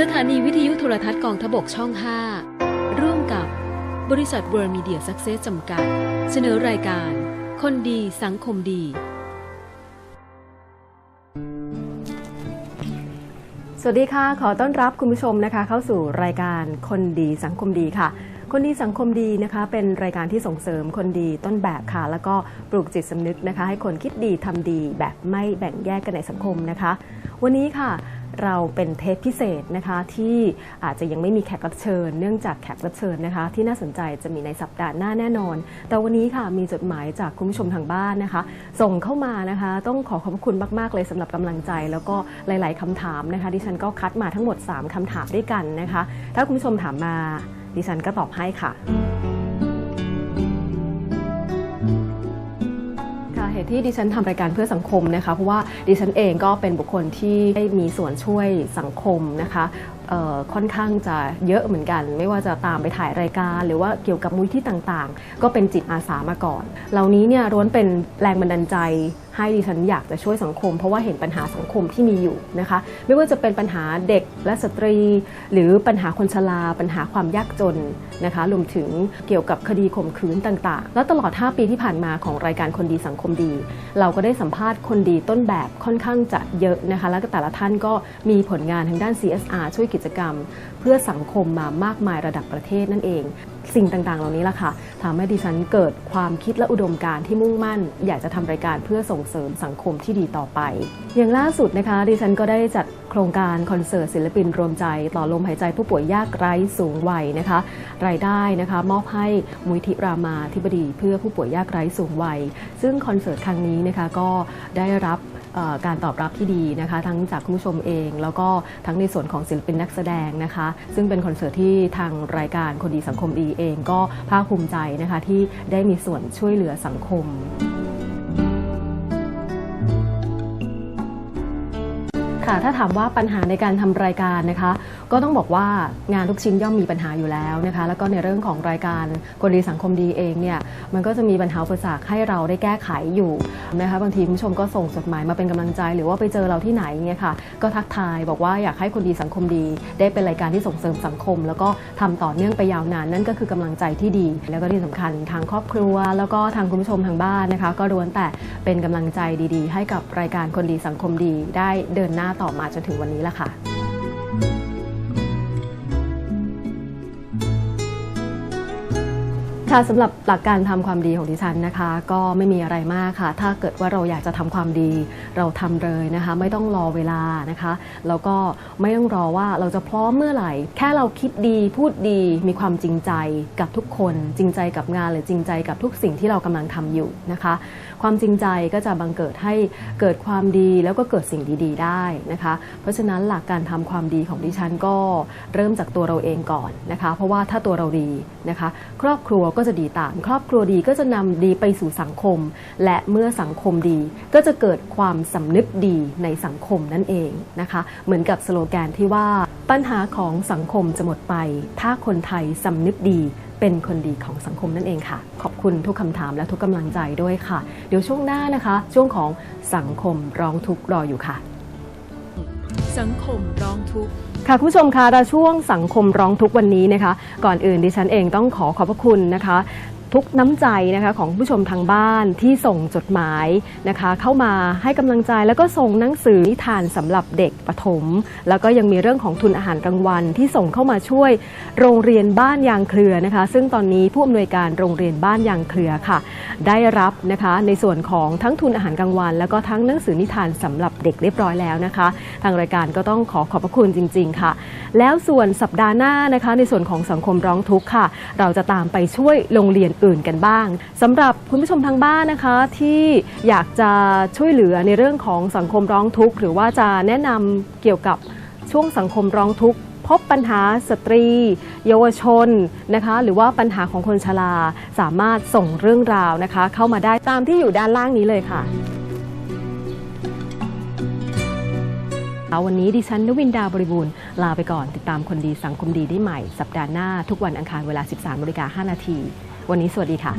สถานีวิทยุโทรทัศน์กองทบกช่อง 5 ร่วมกับบริษัทเวิร์มีเดียซักเซสจำกัด เสนอรายการ คนดีสังคมดี สวัสดีค่ะ ขอต้อนรับคุณผู้ชมนะคะ เข้าสู่รายการคนดีสังคมดีค่ะคนดีสังคมดีนะคะเป็นรายการที่ส่งเสริมคนดีต้นแบบค่ะ แล้วก็ปลูกจิตสำนึกนะคะ ให้คนคิดดีทำดีแบบไม่แบ่งแยกกันในสังคมนะคะ วันนี้ค่ะ เราเป็นเทปพิเศษนะคะที่อาจจะยังไม่มีแขกรับเชิญ เนื่องจากแขกรับเชิญนะคะ ที่น่าสนใจจะมีในสัปดาห์หน้าแน่นอน แต่วันนี้ค่ะมีจดหมายจากคุณผู้ชมทางบ้านนะคะ ส่งเข้ามานะคะ ต้องขอขอบคุณมาก ๆ เลยสำหรับกำลังใจ แล้วก็หลาย ๆคำถามนะคะ ดิฉันก็คัดมาทั้งหมด 3คำถามด้วยกันนะคะ ถ้าคุณผู้ชมถามมาดิฉันก็ตอบให้ค่ะ ที่ดิฉันทำรายการเพื่อสังคมนะคะ เพราะว่าดิฉันเองก็เป็นบุคคลที่ได้มีส่วนช่วยสังคมนะคะค่อนข้างจะเยอะเหมือนกัน ไม่ว่าจะตามไปถ่ายรายการ หรือว่าเกี่ยวกับมูลที่ต่างๆ ก็เป็นจิตอาสามาก่อน เหล่านี้เนี่ยล้วนเป็นแรงบันดาลใจ ให้ดิฉันอยากจะช่วยสังคม เพราะว่าเห็นปัญหาสังคมที่มีอยู่นะคะ ไม่ว่าจะเป็นปัญหาเด็กและสตรี หรือปัญหาคนชราปัญหาความยากจนนะคะรวมถึงเกี่ยวกับคดีข่มขืนต่างๆ แล้วตลอด 5 ปีที่ผ่านมาของรายการคนดีสังคมดี เราก็ได้สัมภาษณ์คนดีต้นแบบค่อนข้างจะเยอะนะคะ แล้วก็แต่ละท่านก็มีผลงานทางด้าน CSR ช่วยกิจกรรม เพื่อสังคมมามากมายระดับประเทศนั่นเองสิ่งต่างๆ เหล่านี้ล่ะค่ะทำให้ดิฉันเกิดความคิดและอุดมการณ์ที่มุ่งมั่น อยากจะทำรายการเพื่อส่งเสริมสังคมที่ดีต่อไป อย่างล่าสุดนะคะดิฉันก็ได้จัดโครงการคอนเสิร์ตศิลปินรวมใจ ต่อลมหายใจผู้ป่วยยากไร้สูงวัยนะคะ รายได้นะคะ มอบให้มูลทิรามาธิบดีเพื่อผู้ป่วยยากไร้สูงวัย ซึ่งคอนเสิร์ตครั้งนี้นะคะก็ได้รับการตอบรับที่ดีนะคะ ทั้งจากคุณผู้ชมเอง แล้วก็ทั้งในส่วนของศิลปินนักแสดงนะคะ ซึ่งเป็นคอนเสิร์ตที่ทางรายการคนดีสังคมดีเองก็ภาคภูมิใจนะคะที่ได้มีส่วนช่วยเหลือสังคม ค่ะ ถ้าถามว่าปัญหาในการทำรายการนะคะ ก็ต้องบอกว่างานทุกชิ้นย่อมมีปัญหาอยู่แล้วนะคะ แล้วก็ในเรื่องของรายการคนดีสังคมดีเองเนี่ยมันก็จะมีปัญหาอุปสรรคให้เราได้แก้ไขอยู่นะคะบางทีคุณผู้ชมก็ส่งจดหมายมาเป็นกำลังใจ หรือว่าไปเจอเราที่ไหนเนี่ยค่ะก็ทักทายบอกว่าอยากให้คนดีสังคมดี ได้เป็นรายการที่ส่งเสริมสังคม แล้วก็ทำต่อเนื่องไปยาวนานนั่นก็คือกำลังใจที่ดี แล้วก็ที่สำคัญทางครอบครัว แล้วก็ทางคุณผู้ชมทางบ้านนะคะ ก็ล้วนแต่เป็นกำลังใจดีๆ ให้กับรายการคนดีสังคมดี ได้เดินหน้าต่อมาจนถึงวันนี้ละค่ะ ค่ะสำหรับหลักการทำความดีของดิฉันนะคะ ก็ไม่มีอะไรมากค่ะ ถ้าเกิดว่าเราอยากจะทำความดีเราทำเลยนะคะ ไม่ต้องรอเวลานะคะแล้วก็ไม่ต้องรอว่าเราจะพร้อมเมื่อไหร่ แค่เราคิดดีพูดดีมีความจริงใจกับทุกคน จริงใจกับงานหรือจริงใจกับทุกสิ่งที่เรากำลังทำอยู่นะคะ ความจริงใจก็จะบังเกิดให้เกิดความดีแล้วก็เกิดสิ่งดีๆ ได้นะคะ เพราะฉะนั้นหลักการทำความดีของดิฉันก็เริ่มจากตัวเราเองก่อนนะคะ เพราะว่าถ้าตัวเราดีนะคะ ครอบครัวก็จะดีตาม ครอบครัวดีก็จะนำดีไปสู่สังคม และเมื่อสังคมดีก็จะเกิดความสำนึกดีในสังคมนั่นเองนะคะ เหมือนกับสโลแกนที่ว่าปัญหาของสังคมจะหมดไป ถ้าคนไทยสำนึกดีเป็นคนดีของสังคมนั่นเองค่ะ ขอบคุณทุกคำถามและทุกกำลังใจด้วยค่ะ เดี๋ยวช่วงหน้านะคะ ช่วงของสังคมร้องทุกข์รออยู่ค่ะ สังคมร้องทุกข์ ค่ะคุณผู้ชมคะในช่วงสังคมร้องทุกข์วันนี้นะคะ ก่อนอื่นดิฉันเองต้องขอขอบพระคุณนะคะ ทุกน้ำใจนะคะของผู้ชมทางบ้านที่ส่งจดหมายนะคะ เข้ามาให้กำลังใจแล้วก็ส่งหนังสือนิทานสำหรับเด็กประถม แล้วก็ยังมีเรื่องของทุนอาหารกลางวันที่ส่งเข้ามาช่วยโรงเรียนบ้านยางเครือนะคะ ซึ่งตอนนี้ผู้อำนวยการโรงเรียนบ้านยางเครือค่ะ ได้รับนะคะในส่วนของทั้งทุนอาหารกลางวัน แล้วก็ทั้งหนังสือนิทานสำหรับเด็กเรียบร้อยแล้วนะคะ ทางรายการก็ต้องขอขอบพระคุณจริง ๆ ค่ะ แล้วส่วนสัปดาห์หน้านะคะ ในส่วนของสังคมร้องทุกข์ค่ะ เราจะตามไปช่วยโรงเรียนอื่นกันบ้างสำหรับคุณผู้ชมทางบ้านนะคะ ที่อยากจะช่วยเหลือในเรื่องของสังคมร้องทุกข์หรือว่าจะแนะนำเกี่ยวกับช่วงสังคมร้องทุกข์พบปัญหาสตรี เยาวชนนะคะ หรือว่าปัญหาของคนชราสามารถส่งเรื่องราวนะคะ เข้ามาได้ตามที่อยู่ด้านล่างนี้เลยค่ะ วันนี้ดิฉันนวินดาบริบูรณ์ลาไปก่อนติดตามคนดีสังคมดีได้ใหม่ สัปดาห์หน้าทุกวันอังคารเวลา 13นาฬิกา5นาที วันนี้สวัสดีค่ะ